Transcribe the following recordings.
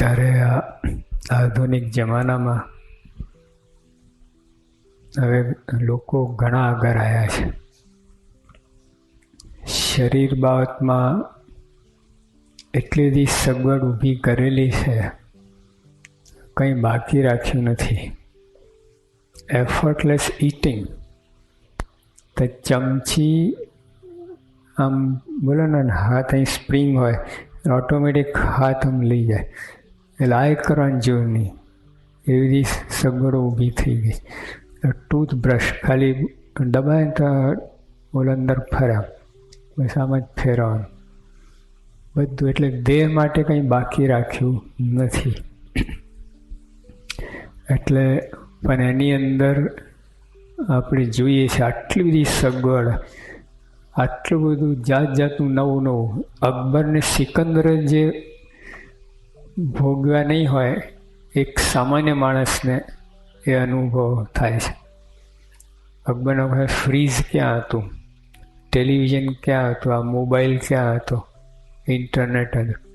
ત્યારે આ આધુનિક જમાનામાં હવે લોકો ઘણા આગળ આવ્યા છે. શરીર બાબતમાં એટલી બધી સગવડ ઊભી કરેલી છે, કંઈ બાકી રાખ્યું નથી. એફર્ટલેસ ઇટિંગ તો ચમચી આમ બોલો ને, હાથ અહીં સ્પ્રિંગ હોય ઓટોમેટિક હાથ આમ લઈ જાય. એટલે આ એક કરવાની જરૂર નહીં. એવી રીતે સગવડો ઊભી થઈ ગઈ. ટૂથબ્રશ ખાલી દબાય તો ઓલા અંદર ફર્યા. બસ આમ જ ફેરવાનું. બધું એટલે દેહ માટે કંઈ બાકી રાખ્યું નથી. એટલે પણ એની અંદર આપણે જોઈએ છે આટલી બધી સગવડ, આટલું બધું જાત જાતનું નવું નવું. અકબરને સિકંદર જે ભોગવ્યા નહીં હોય, એક સામાન્ય માણસને એ અનુભવ થાય છે. અકબરનો વખતે ફ્રીજ ક્યાં હતું? ટેલિવિઝન ક્યાં હતું? આ મોબાઈલ ક્યાં હતો? ઇન્ટરનેટ હતું.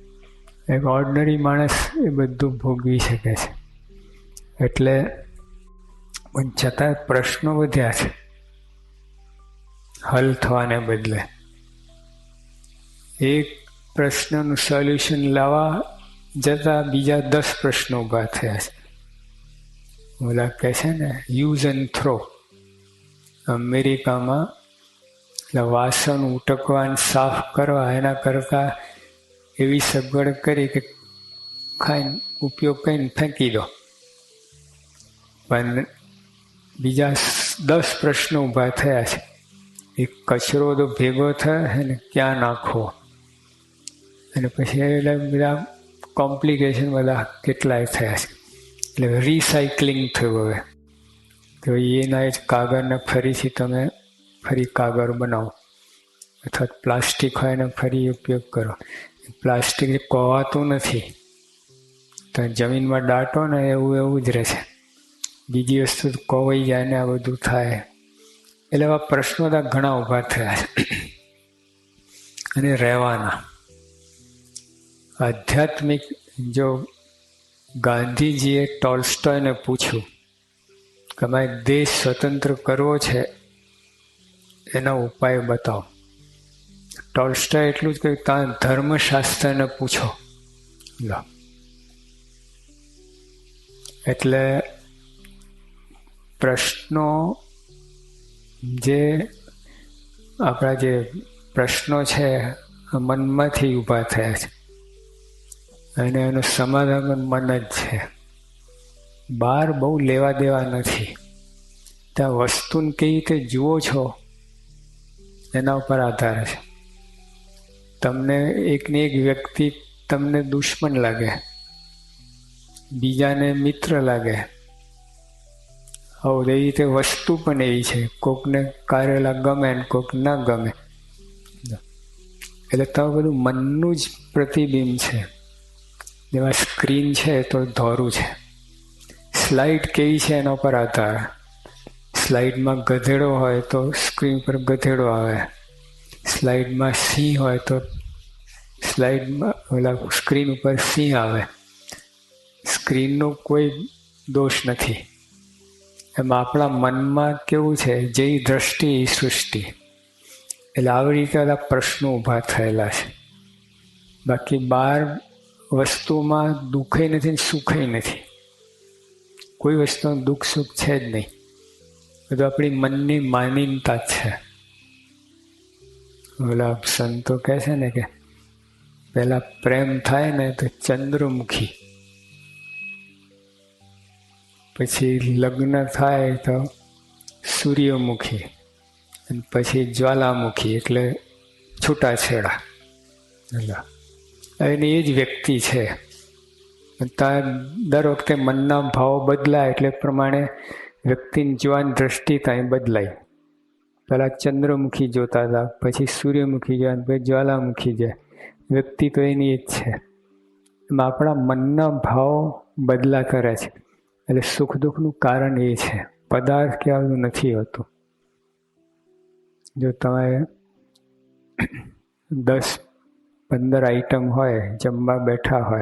એક ઓર્ડનરી માણસ એ બધું ભોગવી શકે છે. એટલે પણ છતાં પ્રશ્નો વધ્યા છે. હલ થવાને બદલે. એક પ્રશ્નનું સોલ્યુશન લાવવા જતાં બીજા દસ પ્રશ્નો ઊભા થયા છે. ઓલા કહે છે ને યુઝ એન્ડ થ્રો અમેરિકામાં એટલે વાસણ ઉટકવા સાફ કરવા એના કરતાં એવી સગવડ કરી કે ખાઈને ઉપયોગ કરીને ફેંકી દો. પણ બીજા દસ પ્રશ્નો ઊભા થયા છે. એ કચરો તો ભેગો થયો ને ક્યાં નાખવો? અને પછી એટલે બધા કોમ્પ્લિકેશન બધા કેટલાય થયા છે. એટલે રિસાયકલિંગ થયું હવે. તો એના જ કાગળને ફરીથી તમે ફરી કાગળ બનાવો. અથવા પ્લાસ્ટિક હોય એને ફરી ઉપયોગ કરો. પ્લાસ્ટિક કોવાતું નથી. તો જમીનમાં દાટો ને એવું એવું જ રહે છે બીજી વસ્તુ કોવાઈ જાય ને આ બધું થાય. એટલે એવા પ્રશ્નો બધા ઘણા ઊભા થયા છે. અને રહેવાના. આધ્યાત્મિક, જો ગાંધીજીએ ટોલ્સ્ટોયને પૂછ્યું કે મારે દેશ સ્વતંત્ર કરવો છે, એનો ઉપાય બતાવો. ટોલ્સ્ટોય એટલું જ કહ્યું ત્યાં ધર્મશાસ્ત્રને પૂછો. લો. એટલે પ્રશ્નો જે આપણા જે પ્રશ્નો છે, મનમાંથી ઊભા થયા છે. અને એનું સમાધાન મન જ છે. બહાર બહુ લેવા દેવા નથી. ત્યાં વસ્તુને કેવી રીતે જુઓ છો, એના ઉપર આધાર છે. તમને એકને એક વ્યક્તિ તમને દુશ્મન લાગે. બીજાને મિત્ર લાગે. હવે એવી રીતે વસ્તુ પણ એવી છે, કોકને કારેલા ગમે ને કોક ના ગમે. એટલે તો બધું મનનું જ પ્રતિબિંબ છે. જેમાં સ્ક્રીન છે તો ધોરું છે. સ્લાઇડ કેવી છે એના પર આધાર? સ્લાઇડમાં ગધેડો હોય તો સ્ક્રીન પર ગધેડો આવે. સ્લાઇડમાં સિંહ હોય તો સ્લાઇડમાં ઓલા સ્ક્રીન ઉપર સિંહ આવે. સ્ક્રીનનો કોઈ દોષ નથી. એમાં આપણા મનમાં કેવું છે? જે દ્રષ્ટિ એ સૃષ્ટિ. એટલે આવી રીતે બધા પ્રશ્નો ઊભા થયેલા છે. બાકી બહાર વસ્તુમાં દુઃખે નથી ને સુખે નથી. કોઈ વસ્તુનું દુઃખ સુખ છે જ નહીં. બધું આપણી મનની માનીનતા છે. ઓલા સંતો કહે છે ને કે પહેલાં પ્રેમ થાય ને તો ચંદ્રમુખી. પછી લગ્ન થાય તો સૂર્યમુખી અને પછી જ્વાલામુખી એટલે છૂટાછેડા. એની એ જ વ્યક્તિ છે. દર વખતે મનના ભાવ બદલાય એટલે પ્રમાણે વ્યક્તિની જોવાની દ્રષ્ટિ ત્યાં બદલાય. પહેલાં ચંદ્રમુખી જોતા હતા, પછી સૂર્યમુખી જાય, પછી જ્વાલામુખી જાય. વ્યક્તિ તો એની એ જ છે. એમાં આપણા મનના ભાવ બદલા કરે છે. એટલે સુખ દુઃખનું કારણ એ છે. પદાર્થ કે આવું નથી હોતું. જો તમે દસ પંદર આઈટમ હોય, જમવા બેઠા હોય.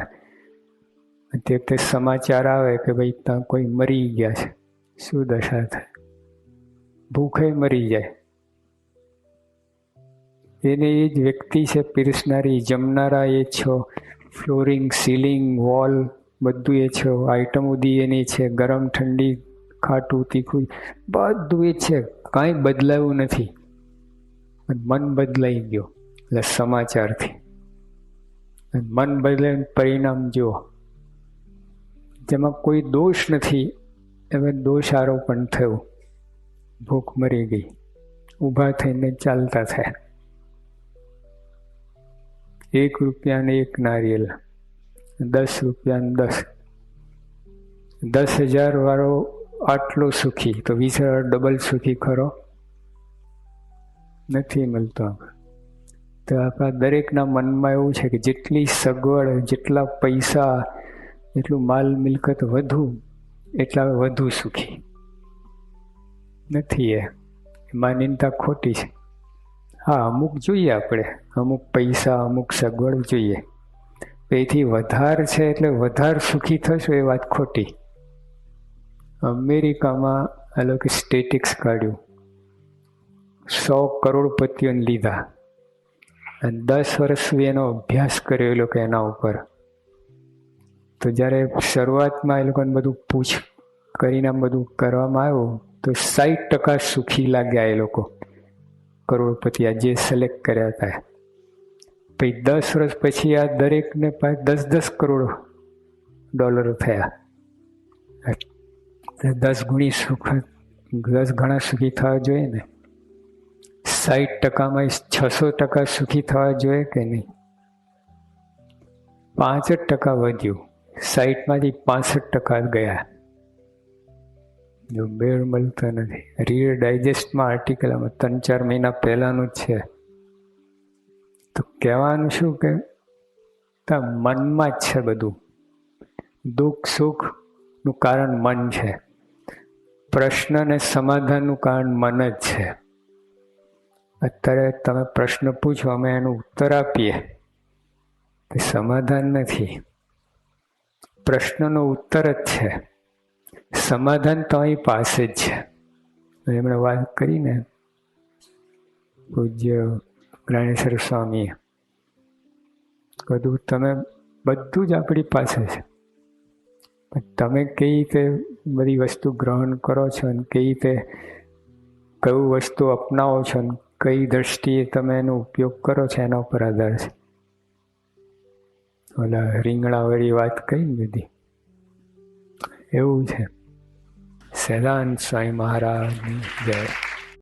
તે તે સમાચાર આવે કે ભાઈ ત્યાં કોઈ મરી ગયા છે. શું દશા થાય ભૂખે મરી જાય. એને એ જ વ્યક્તિ છે, પીરસનારી, જમનારા એ છો, ફ્લોરિંગ, સીલિંગ, વોલ, બધું એ છે. આઈટમો દી એની છે, ગરમ, ઠંડી, ખાટું, તીખું, બધું એ છે. કાંઈ બદલાયું નથી. મન બદલાઈ ગયો, એટલે સમાચારથી. મન બદલે પરિણામ જુઓ. જેમાં કોઈ દોષ નથી હવે દોષ આરોપણ થયું. ભૂખ મરી ગઈ. ઊભા થઈને ચાલતા થયા. એક રૂપિયાને એક નારિયેલ, દસ રૂપિયાને દસ. દસ હજાર વાળો આટલો સુખી, તો વીસ હજાર ડબલ સુખી ખરો? નથી મળતો તો આપણા દરેકના મનમાં એવું છે કે જેટલી સગવડ, જેટલા પૈસા એટલું માલ મિલકત વધુ, એટલા વધુ સુખી. નથી એ. માનીનતા ખોટી છે. હા, અમુક જોઈએ આપણે. અમુક પૈસા, અમુક સગવડ જોઈએ. એથી વધારે છે એટલે વધારે સુખી થશો એ વાત ખોટી. અમેરિકામાં આ લોકો સ્ટેટિક્સ કાઢ્યું. સો કરોડપતિઓને લીધા. દસ વર્ષ સુધી એનો અભ્યાસ કર્યો એ લોકો એના ઉપર. તો જ્યારે શરૂઆતમાં એ લોકોને બધું પૂછ કરીને બધું કરવામાં આવ્યું, તો સાઠ ટકા સુખી લાગ્યા એ લોકો. કરોડપતિ આ જે સિલેક્ટ કર્યા હતા. પછી દસ વર્ષ પછી આ દરેકને પાસે દસ દસ કરોડ ડોલર થયા. દસ ગુણી સુખ, દસ ગણા સુખી થવા જોઈએ ને. સાઠ ટકામાં છસો ટકા સુખી થવા જોઈએ કે નહીં? પાંસઠ ટકા વધ્યું. સાઠમાંથી પાસઠ ટકા ગયા. જો બેડ મળતો નથી. રીડ ડાયજેસ્ટમાં આર્ટિકલ આમાં ત્રણ ચાર મહિના પહેલાંનું જ છે. તો કહેવાનું શું કે મનમાં જ છે બધું. દુઃખ સુખનું કારણ મન છે. પ્રશ્ન અને સમાધાનનું કારણ મન જ છે. અત્યારે તમે પ્રશ્ન પૂછો, અમે એનો ઉત્તર આપીએ. તે સમાધાન નથી. પ્રશ્નનો ઉત્તર જ છે. સમાધાન તો અહીં પાસે જ છે. એમણે વાત કરીને પૂજ્ય જ્ઞાનેશ્વર સ્વામીએ બધું તમે બધું જ આપણી પાસે છે. તમે કઈ રીતે બધી વસ્તુ ગ્રહણ કરો છો અને કઈ રીતે કયું વસ્તુ અપનાવો છો અને કઈ દ્રષ્ટિએ તમે એનો ઉપયોગ કરો છો, એના ઉપર આધાર છે. ઓલા રીંગણાવાળી વાત કઈ બધી? એવું છે. સહેલાન સ્વામી મહારાજની જય.